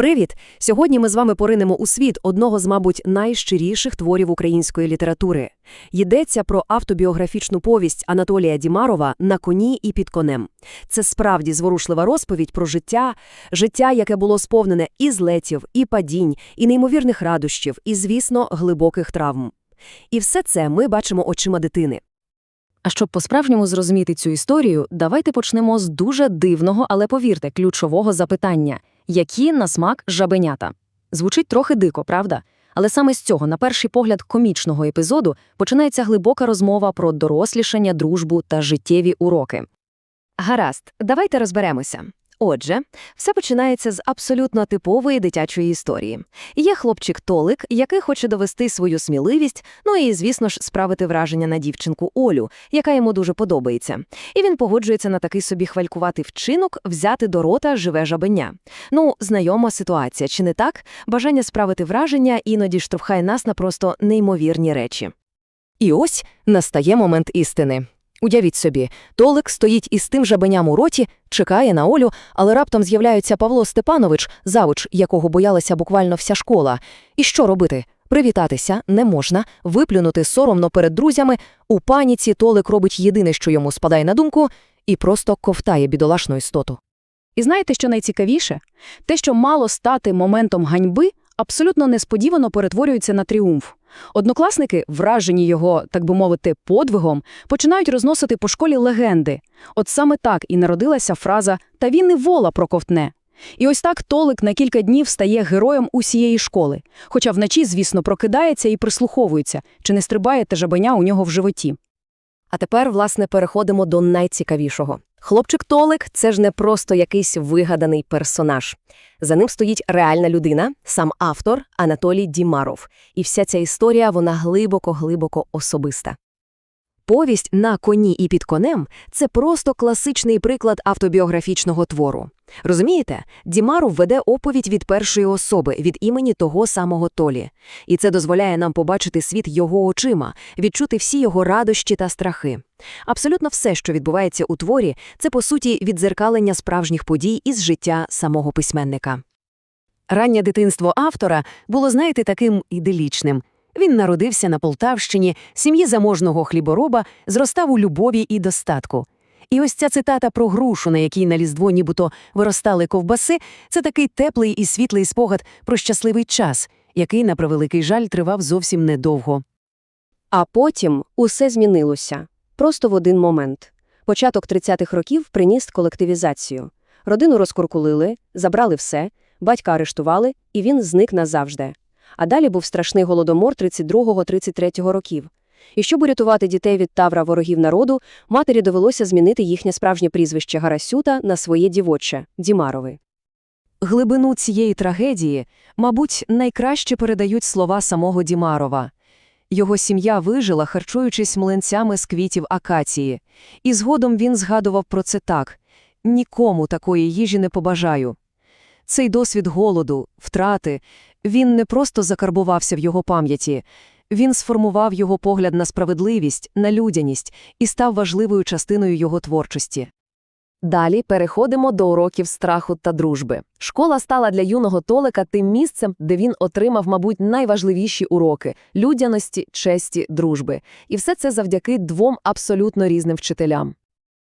Привіт! Сьогодні ми з вами поринемо у світ одного з, мабуть, найщиріших творів української літератури. Йдеться про автобіографічну повість Анатолія Дімарова «На коні і під конем». Це справді зворушлива розповідь про життя, життя, яке було сповнене і злетів, і падінь, і неймовірних радощів, і, звісно, глибоких травм. І все це ми бачимо очима дитини. А щоб по-справжньому зрозуміти цю історію, давайте почнемо з дуже дивного, але повірте, ключового запитання: які на смак жабенята? Звучить трохи дико, правда? Але саме з цього, на перший погляд, комічного епізоду починається глибока розмова про дорослішання, дружбу та життєві уроки. Гаразд, давайте розберемося. Отже, все починається з абсолютно типової дитячої історії. Є хлопчик-толик, який хоче довести свою сміливість, ну і, звісно ж, справити враження на дівчинку Олю, яка йому дуже подобається. І він погоджується на такий собі хвалькуватий вчинок взяти до рота живе жабеня. Ну, знайома ситуація, чи не так? Бажання справити враження іноді штовхає нас на просто неймовірні речі. І ось настає момент істини. Уявіть собі, Толик стоїть із тим жабеням у роті, чекає на Олю, але раптом з'являється Павло Степанович, завуч, якого боялася буквально вся школа. І що робити? Привітатися не можна, виплюнути соромно перед друзями. У паніці Толик робить єдине, що йому спадає на думку, і просто ковтає бідолашну істоту. І знаєте, що найцікавіше? Те, що мало стати моментом ганьби, абсолютно несподівано перетворюється на тріумф. Однокласники, вражені його, так би мовити, подвигом, починають розносити по школі легенди. От саме так і народилася фраза «та він і вола проковтне». І ось так Толик на кілька днів стає героєм усієї школи, хоча вночі, звісно, прокидається і прислуховується, чи не стрибає те жабеня у нього в животі. А тепер, власне, переходимо до найцікавішого. Хлопчик Толик це ж не просто якийсь вигаданий персонаж. За ним стоїть реальна людина, сам автор Анатолій Дімаров. І вся ця історія, вона глибоко-глибоко особиста. Повість «На коні і під конем» – це просто класичний приклад автобіографічного твору. Розумієте, Дімаров веде оповідь від першої особи, від імені того самого Толі. І це дозволяє нам побачити світ його очима, відчути всі його радощі та страхи. Абсолютно все, що відбувається у творі, це, по суті, відзеркалення справжніх подій із життя самого письменника. Раннє дитинство автора було, знаєте, таким іделічним. Він народився на Полтавщині, сім'ї заможного хлібороба, зростав у любові і достатку. І ось ця цитата про грушу, на якій на різдво нібито виростали ковбаси, це такий теплий і світлий спогад про щасливий час, який, на превеликий жаль, тривав зовсім недовго. А потім усе змінилося. Просто в один момент. Початок 30-х років приніс колективізацію. Родину розкуркулили, забрали все, батька арештували, і він зник назавжди. А далі був страшний голодомор 32-33 років. І щоб урятувати дітей від тавра ворогів народу, матері довелося змінити їхнє справжнє прізвище Гарасюта на своє дівоче – Дімарови. Глибину цієї трагедії, мабуть, найкраще передають слова самого Дімарова. Його сім'я вижила, харчуючись млинцями з квітів акації. І згодом він згадував про це так – «Нікому такої їжі не побажаю». Цей досвід голоду, втрати, він не просто закарбувався в його пам'яті, він сформував його погляд на справедливість, на людяність і став важливою частиною його творчості. Далі переходимо до уроків страху та дружби. Школа стала для юного Толика тим місцем, де він отримав, мабуть, найважливіші уроки людяності, честі, дружби. І все це завдяки двом абсолютно різним вчителям.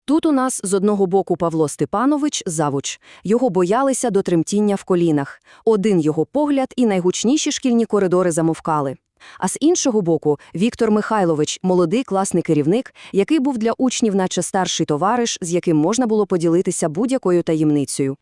Тут у нас з одного боку Павло Степанович, завуч. Його боялися до тремтіння в колінах. Один його погляд і найгучніші шкільні коридори замовкали. А з іншого боку, Віктор Михайлович, молодий класний керівник, який був для учнів наче старший товариш, з яким можна було поділитися будь-якою таємницею.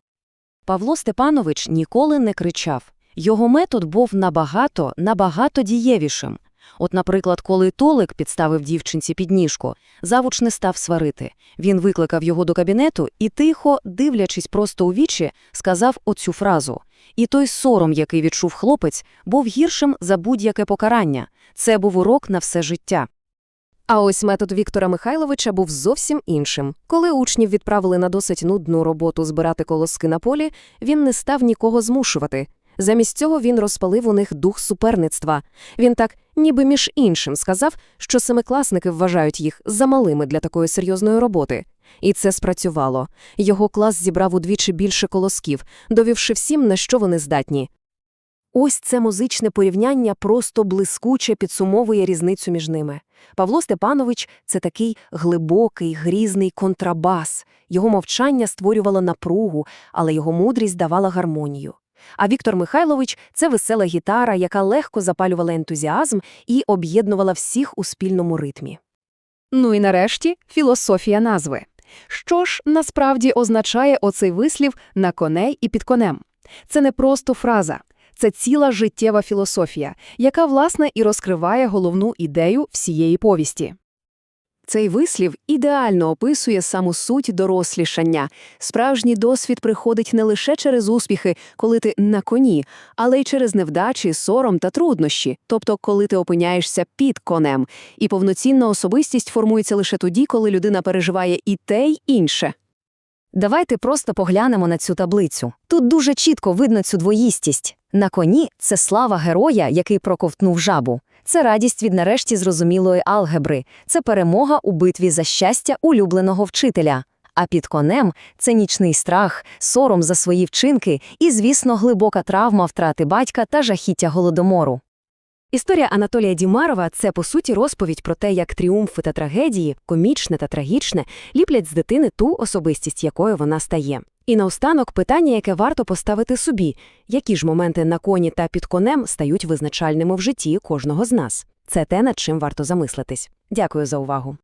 Павло Степанович ніколи не кричав. Його метод був набагато, набагато дієвішим. От, наприклад, коли Толик підставив дівчинці підніжку, завуч не став сварити. Він викликав його до кабінету і тихо, дивлячись просто у вічі, сказав оцю фразу. І той сором, який відчув хлопець, був гіршим за будь-яке покарання. Це був урок на все життя. А ось метод Віктора Михайловича був зовсім іншим. Коли учнів відправили на досить нудну роботу збирати колоски на полі, він не став нікого змушувати. Замість цього він розпалив у них дух суперництва. Він так, ніби між іншим, сказав, що семикласники вважають їх замалими для такої серйозної роботи. І це спрацювало. Його клас зібрав удвічі більше колосків, довівши всім, на що вони здатні. Ось це музичне порівняння просто блискуче підсумовує різницю між ними. Павло Степанович – це такий глибокий, грізний контрабас. Його мовчання створювало напругу, але його мудрість давала гармонію. А Віктор Михайлович – це весела гітара, яка легко запалювала ентузіазм і об'єднувала всіх у спільному ритмі. Ну і нарешті філософія назви. Що ж насправді означає оцей вислів «на коней і під конем»? Це не просто фраза. Це ціла життєва філософія, яка, власне, і розкриває головну ідею всієї повісті. Цей вислів ідеально описує саму суть дорослішання. Справжній досвід приходить не лише через успіхи, коли ти на коні, але й через невдачі, сором та труднощі, тобто коли ти опиняєшся під конем. І повноцінна особистість формується лише тоді, коли людина переживає і те, й інше. Давайте просто поглянемо на цю таблицю. Тут дуже чітко видно цю двоїстість. На коні – це слава героя, який проковтнув жабу. Це радість від нарешті зрозумілої алгебри. Це перемога у битві за щастя улюбленого вчителя. А під конем – це нічний страх, сором за свої вчинки і, звісно, глибока травма втрати батька та жахіття голодомору. Історія Анатолія Дімарова – це, по суті, розповідь про те, як тріумфи та трагедії, комічне та трагічне, ліплять з дитини ту особистість, якою вона стає. І наостанок питання, яке варто поставити собі – які ж моменти на коні та під конем стають визначальними в житті кожного з нас? Це те, над чим варто замислитись. Дякую за увагу.